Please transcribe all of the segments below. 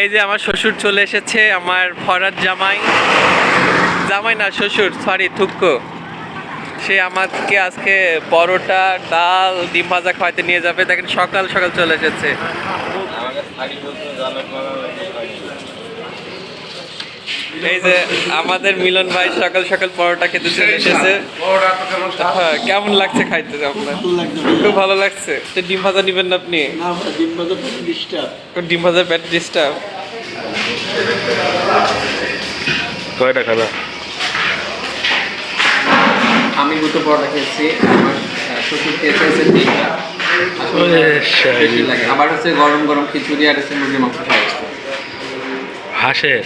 এই যে আমার শ্বশুর চলে এসেছে, আমার ফরাত জামাই। জামাই না, শ্বশুর সরি থুক্কো সে আমাকে আজকে পরোটা, ডাল, ডিম ভাজা খাওয়াতে নিয়ে যাবে। দেখেন সকাল সকাল চলে এসেছে। এই যে আমাদের মিলন ভাই সকাল সকাল পরোটা খেতে চলে এসেছে। হ্যাঁ কেমন লাগছে খাইতে আপনার? খুব ভালো লাগছে। তো ডিম ভাজা নিবেন না আপনি? না ভাই ডিম ভাজা ডিস্টার্ব। ডিম ভাজার প্যাট ডিস্টার্ব। কয়টা খানা আমি দুটো পরোটা খেয়েছি আমার শ্বশুর খেয়েছে হচ্ছে তিনটা। আবার হচ্ছে গরম গরম খিচুড়ি আর হচ্ছে মুরগির মাংস খাওয়া হচ্ছে। হাঁসের?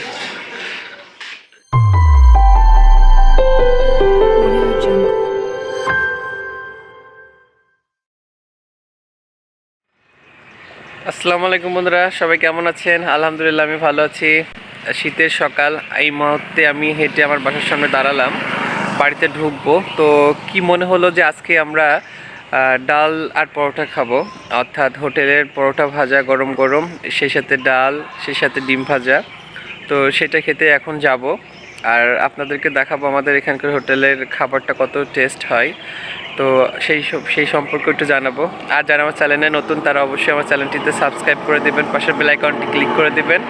আসসালামু আলাইকুম বন্ধুরা, সবাই কেমন আছেন? আলহামদুলিল্লাহ, আমি ভালো আছি। শীতের সকাল, এই মুহূর্তে আমি হেঁটে আমার বাসার সামনে দাঁড়ালাম, বাড়িতে ঢুকবো। তো কি মনে হলো যে আজকে আমরা ডাল আর পরোটা খাব? অর্থাৎ হোটেলের পরোটা ভাজা গরম গরম সেই সাথে ডাল, সেই সাথে ডিম ভাজা। তো সেটা খেতে এখন যাব। আর আপনাদেরকে দেখাবো আমাদের এখানকার হোটেলের খাবারটা কত টেস্ট হয়। তো সেই সব- সেই সম্পর্কে একটু জানাব। আর যারা আমার চ্যানেলে নতুন তারা অবশ্যই আমার চ্যানেলটিতে সাবস্ক্রাইব করে দেবেন পাশের বেল আইকনটি ক্লিক করে দেবেন।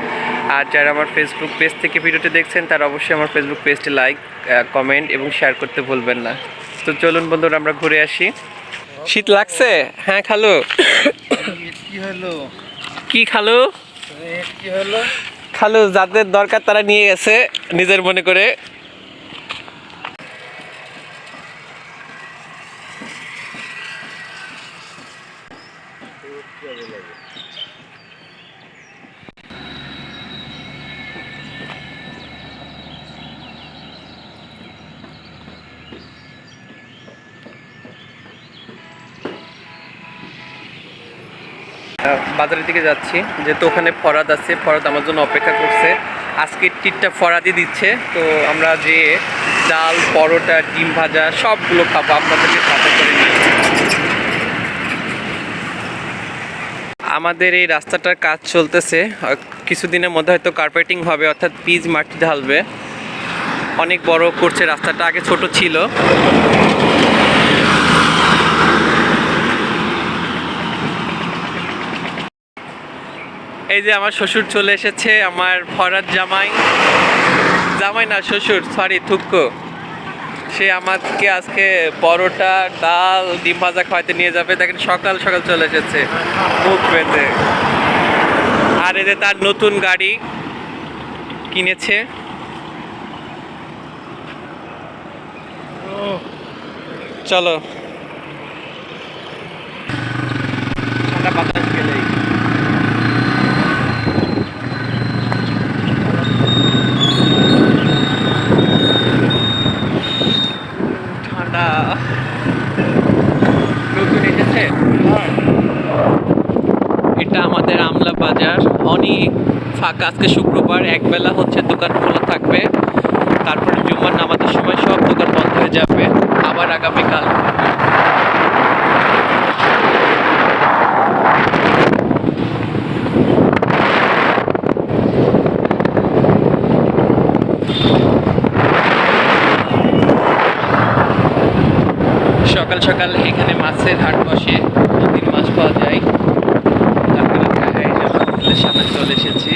আর যারা আমার ফেসবুক পেজ থেকে ভিডিওটি দেখছেন তারা অবশ্যই আমার ফেসবুক পেজটি লাইক কমেন্ট এবং শেয়ার করতে ভুলবেন না। তো চলুন বন্ধুরা আমরা ঘুরে আসি। শীত লাগছে? হ্যাঁ খালো। কি হলো? কি খালু? কি হলো? খালু যাদের দরকার তারা নিয়ে গেছে নিজের মনে করে। বাজারের দিকে যাচ্ছি। যেহেতু ওখানে ফরাদ আছে, ফরাদ আমার জন্য অপেক্ষা করছে। আজকে টিটটা ফরাদই দিচ্ছে। তো আমরা যে ডাল, পরোটা, ডিম ভাজা, সবগুলো খাব, আপনাদেরকে সাথে করে নিয়ে। আমাদের এই রাস্তাটার কাজ চলতেছে। কিছুদিনের মধ্যে হয়তো কার্পেটিং হবে, অর্থাৎ পিচ মাটি ঢালবে। অনেক বড় করছে রাস্তাটা, আগে ছোট ছিল। এই যে আমার শ্বশুর চলে এসেছে, আমার ফরাত জামাই। জামাই না, শ্বশুর সরি থুক্কো সে আমাকে আজকে পরোটা, ডাল, ডিম ভাজা খাওয়াতে নিয়ে যাবে। দেখেন সকাল সকাল চলে এসেছে, মুখ বেঁধে। আর এই যে তার নতুন গাড়ি কিনেছে। চলো। ঠান্ডা বাতাস গেলেই ঠান্ডা নতুন এসেছে এটা আমাদের আমলা বাজার, অনেক ফাঁকা আজকে শুক্রবার, একবেলা হচ্ছে দোকান খোলা থাকবে। তারপরে জুম্মার নামাজের সময় সব দোকান বন্ধ হয়ে যাবে, আবার আগামীকাল। সকাল সকাল এখানে মাছের হাট বসে, তিন মাছ পাওয়া যায় তারপরে আমরা এই যে হোটেলের সামনে চলে এসেছি।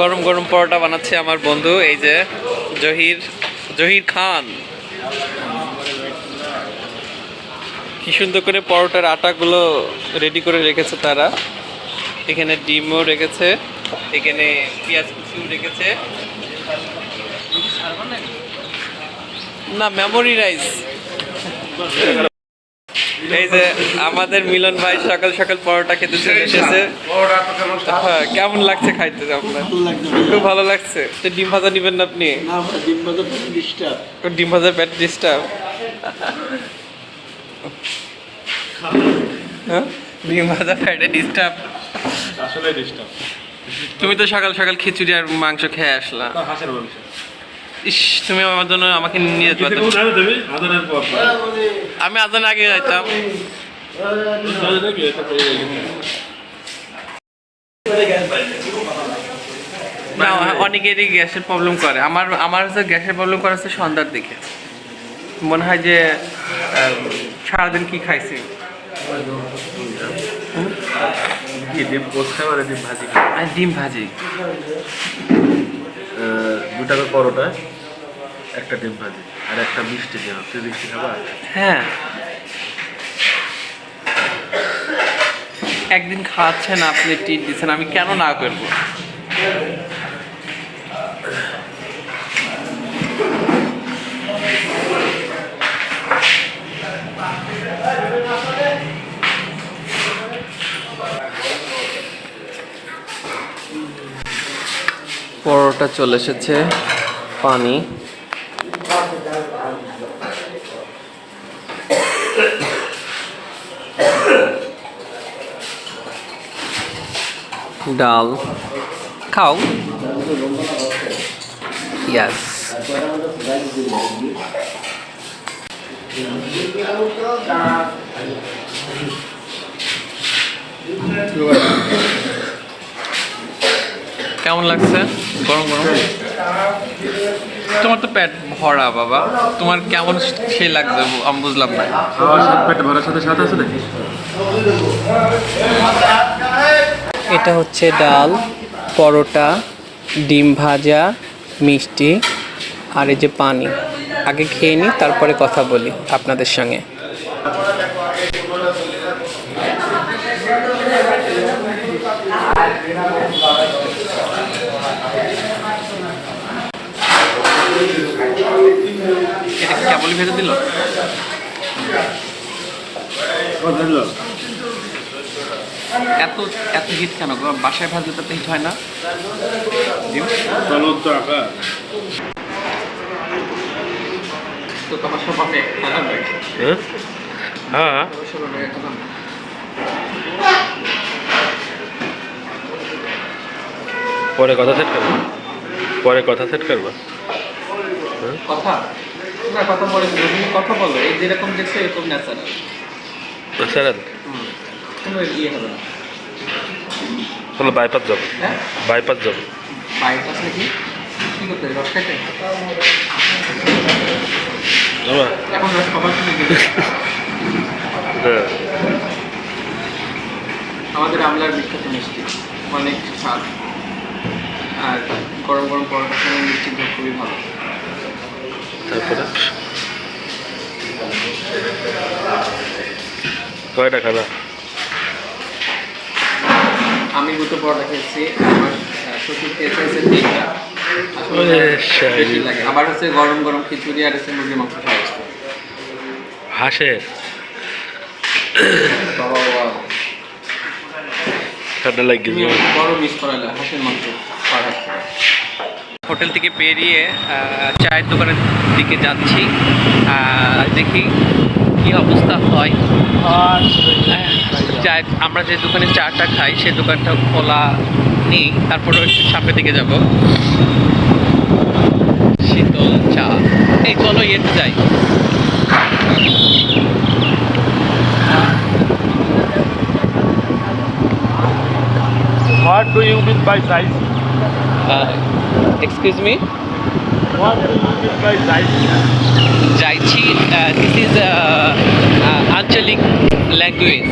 গরম গরম পরোটা বানাচ্ছে আমার বন্ধু এই যে জহির জহির খান। কি সুন্দর করে পরোটার আটাগুলো রেডি করে রেখেছে তারা। এখানে ডিমও রেখেছে এখানে পেঁয়াজ কুচিও রেখেছে। না মেমোরি রাইস এই যে আমাদের মিলন ভাই সকাল সকাল পরোটা খেতে চলে এসেছে। হ্যাঁ কেমন লাগছে খাইতে আপনার? খুব ভালো লাগছে। তো ডিম ভাজা নিবেন না আপনি? ডিম ভাজা ডিস্টার্ব ডিম ভাজার প্যাট ডিস্টার্ব হ্যাঁ? ডিম ফ্রাইডে ডিস্টার্ব আসলে ডিস্টার্ব তুমি তো সকাল সকাল খিচুড়ি আর মাংস খেয়ে আসলা। হাঁসের মাংস। ইস তুমি আমার জন্য আমাকে নিয়ে যেতে পারতে আমি আজান আগে যাইতাম। না অনেকেরই গ্যাসের প্রবলেম করে। আমার আমার হচ্ছে গ্যাসের প্রবলেম করে হচ্ছে সন্ধ্যার দিকে। মনে হয় যে সারাদিন কি খাইছি? ডিম খাবে আর ডিম ভাজি আর ডিম ভাজি। দু টাকা পরোটা একটা ডিম ভাজি আর একটা মিষ্টি দিও তুই মিষ্টি খাবা? হ্যাঁ। একদিন খাওয়াচ্ছেন আপনি টিট দিচ্ছেন আমি কেন না করব? পরোটা চলে এসেছে পানি। ডাল। খাও। ইয়াস কেমন লাগছে? গরম গরম? তোমার তো পেট ভরা, বাবা। তোমার কেমন সেই লাগছে, আমি বুঝলাম না। পেট ভরার সাথে সাথে আছে নাকি এটা হচ্ছে ডাল, পরোটা, ডিম ভাজা, মিষ্টি, আর এই যে পানি। আগে খেয়ে নিই তারপরে কথা বলি আপনাদের সঙ্গে। কি ভেজে দিল? এত এত হিট কেন? বাসায় ভাজলে তো হিট হয় না। তো তোমার খারাপ হ্যাঁ? হ্যাঁ পরে কথা সেট করব। পরে কথা সেট করব। কথা? না কথা বলে। তুমি কথা বলো এই যেরকম দেখছ এরকম ন্যাচারাল স্যার কোনো ইয়ে হবে না। তাহলে বাইপাস যাব হ্যাঁ? বাইপাস যাব বাইক আছে কি? করতে হবে? রস খাইতে এখন রস খাবার হ্যাঁ। আমাদের আমলার বিখ্যাত মিষ্টি। অনেক স্বাদ। আর গরম গরম পরোটার সঙ্গে মিষ্টি খুবই ভালো। তারপরে? কয়টা খানা আমি দুটো পরোটা খেয়েছি আমার শ্বশুর খেয়েছে হচ্ছে তিনটা। আসলে ওরে লাগে। আবার হচ্ছে গরম গরম খিচুড়ি আর হচ্ছে মুরগির মাংস খাওয়া হাঁসের? ঠান্ডা লাগে বড় মিস করালে হাঁসের মাংস হোটেল থেকে বেরিয়ে চায়ের দোকানের দিকে যাচ্ছি। দেখি কি অবস্থা হয়। আহ, চায় আমরা যে দোকানে চাটা খাই সেই দোকানটা খোলা নেই তারপরে একটু সামনের দিকে যাব। শীতল চা। এই চলো ইয়েতে যাই। What do you mean by size? Excuse me What do you mean by size? যাইছি দিস ইজ আঞ্চলিক ল্যাঙ্গুয়েজ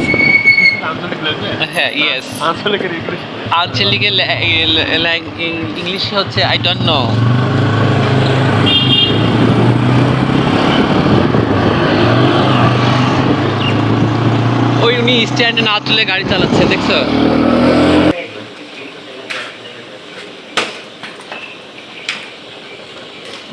আঞ্চলিক language? ইংলিশ হচ্ছে আই ডোন্ট নো ওই উনি স্ট্যান্ডে না তুলে গাড়ি চালাচ্ছে দেখছ?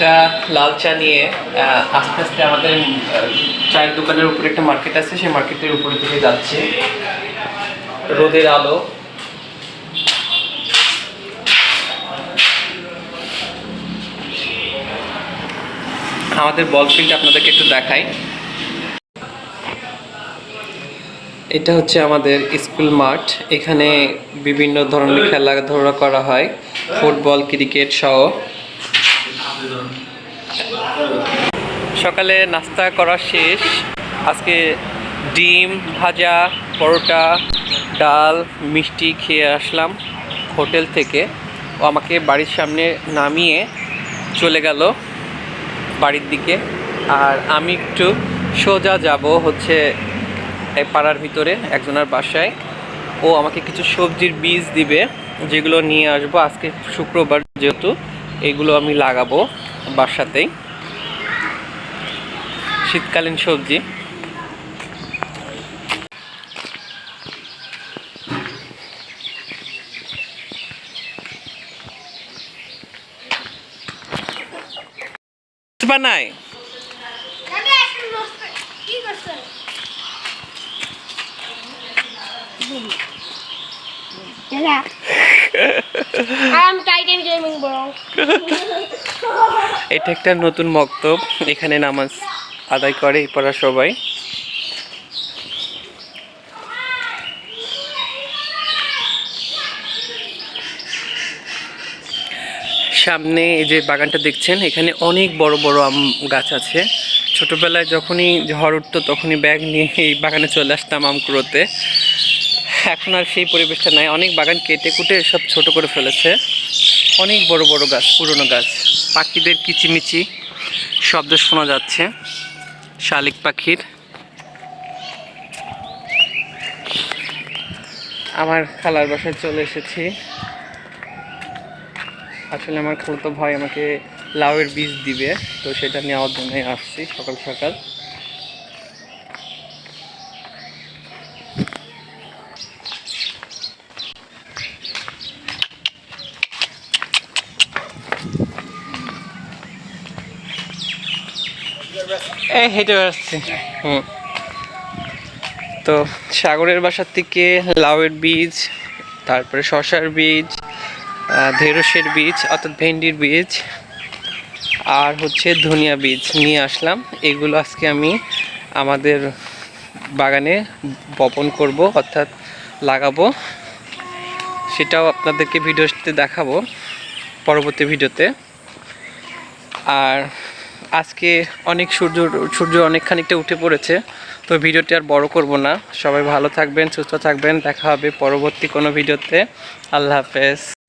একটা লাল চা নিয়ে আস্তে আস্তে আমাদের চায়ের দোকানের উপরে একটা মার্কেট আছে, সেই মার্কেটের উপরে দিকে যাচ্ছে। রোদের আলো। আমাদের বল ফিল্ড আপনাদেরকে একটু দেখাই। এটা হচ্ছে আমাদের স্কুল মাঠ। এখানে বিভিন্ন ধরনের খেলাধুলা করা হয়, ফুটবল, ক্রিকেট সহ। সকালে নাস্তা করা শেষ। আজকে ডিম, ভাজা, পরোটা, ডাল, মিষ্টি খেয়ে আসলাম হোটেল থেকে। ও আমাকে বাড়ির সামনে নামিয়ে চলে গেল বাড়ির দিকে। আর আমি একটু সোজা যাব হচ্ছে পাড়ার ভিতরে, একজনের বাসায়। ও আমাকে কিছু সবজির বীজ দিবে, যেগুলো নিয়ে আসব। আজকে শুক্রবার যেহেতু। এগুলো আমি লাগাবো বাসাতেই। শীতকালীন সবজি। বানায় আমি গেমিং এটা একটা নতুন মক্তব। এখানে নামাজ আদায় করে, এই পড়া সবাই। সামনে এই যে বাগানটা দেখছেন, এখানে অনেক বড় বড় আম গাছ আছে। ছোটবেলায় যখনই ঝড় উঠতো, তখনই ব্যাগ নিয়ে এই বাগানে চলে আসতাম আম কুড়োতে এখন আর সেই পরিবেশটা নাই। অনেক বাগান কেটে কুটে সব ছোট করে ফেলেছে। অনেক বড় বড় গাছ, পুরনো গাছ। পাখিদের কিচিমিচি শব্দ শোনা যাচ্ছে। শালিক পাখির। আমার খালার বাসায় চলে এসেছি। আসলে আমার খালাতো ভাই আমাকে লাউয়ের বীজ দিবে, তো সেটা নেওয়ার জন্যই আসছি সকাল সকাল। এই, হেঁটে বেড়াচ্ছি। হুম। তো সাগরের বাসার থেকে লাউয়ের বীজ, তারপরে শশার বীজ ঢেঁড়সের বীজ, অর্থাৎ ভেন্ডির বীজ, আর হচ্ছে ধনিয়া বীজ নিয়ে আসলাম। এগুলো আজকে আমি আমাদের বাগানে বপন করব, অর্থাৎ লাগাবো। সেটাও আপনাদেরকে ভিডিওতে দেখাবো পরবর্তী ভিডিওতে। আর আজকে অনেক সূর্য সূর্য অনেক খানিকটা উঠে পড়েছে, তো ভিডিওটি আর বড় করব না। সবাই ভালো থাকবেন, সুস্থ থাকবেন, দেখা হবে পরবর্তী কোনো ভিডিওতে। আল্লাহ হাফেজ।